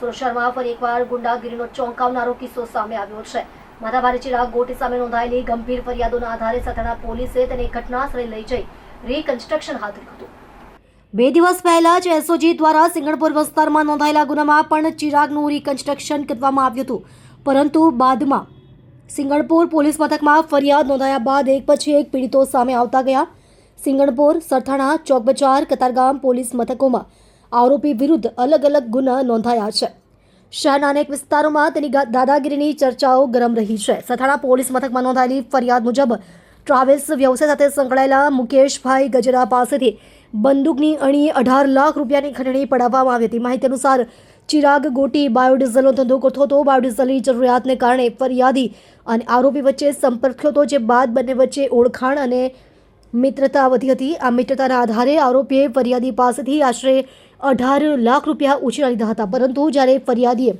સુરત શહેરમાં ફરી એકવાર ગુંડાગીરીનો ચોંકાવનારો કિસ્સો સામે આવ્યો છે. માથાભારે ચિરાગ ગોટી સામે નોંધાયેલી ગંભીર ફરિયાદોના આધારે સથાણા પોલીસે તેને ઘટનાસ્થળે લઈ જઈ રિકન્સ્ટ્રક્શન હાથ ધર્યું હતું. બે દિવસ પહેલા જ એસઓજી દ્વારા સિંગણપુર વિસ્તારમાં નોંધાયેલા ગુનામાં પણ ચિરાગનું રિકન્સ્ટ્રક્શન કરવામાં આવ્યું હતું. પરંતુ બાદમાં સિંગણપુર પોલીસ મથકમાં ફરિયાદ નોંધાયા બાદ એક પછી એક પીડિતો સામે આવતા ગયા. સિંગણપુર, સરથાણા, ચોકબજાર, કતારગામ પોલીસ મથકોમાં આરોપી વિરુદ્ધ અલગ અલગ ગુના નોંધાયા છે. શહેરના અનેક વિસ્તારોમાં તેની દાદાગીરીની ચર્ચાઓ ગરમ રહી છે. સથાણા પોલીસ મથકમાં નોંધાયેલી ફરિયાદ મુજબ ટ્રાવેલ્સ વ્યવસાય સાથે સંકળાયેલા મુકેશભાઈ ગજરા પાસેથી બંદૂકની અણી અઢાર લાખ રૂપિયાની ખંડણી પડાવવામાં આવી હતી. માહિતી અનુસાર ચિરાગ ગોટી બાયોડીઝલનો ધંધો કરતો હતો. બાયોડીઝલની જરૂરિયાતને કારણે ફરિયાદી અને આરોપી વચ્ચે સંપર્ક થયો હતો, જે બાદ બંને વચ્ચે ઓળખાણ અને મિત્રતા વધી હતી. આ મિત્રતાના આધારે આરોપીએ ફરિયાદી પાસેથી આશરે અઢાર લાખ રૂપિયા ઉછીના લીધા હતા. પરંતુ જ્યારે ફરિયાદીએ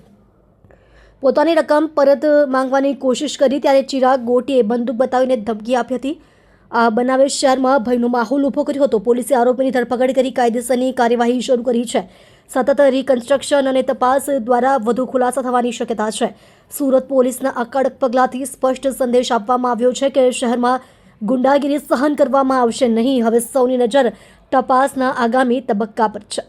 પોતાની રકમ પરત માંગવાની કોશિશ કરી, ત્યારે ચિરાગ ગોટીએ બંદૂક બતાવીને ધમકી આપી હતી. આ બનાવે શહેરમાં ભયનો માહોલ ઊભો કર્યો હતો. પોલીસે આરોપીની ધરપકડ કરી કાયદેસરની કાર્યવાહી શરૂ કરી છે. સતત રિકન્સ્ટ્રક્શન અને તપાસ દ્વારા વધુ ખુલાસા થવાની શક્યતા છે. સુરત પોલીસના આ કડક પગલાંથી સ્પષ્ટ સંદેશ આપવામાં આવ્યો છે કે શહેરમાં ગુંડાગીરી સહન કરવામાં આવશે નહીં. હવે સૌની નજર તપાસના આગામી તબક્કા પર છે.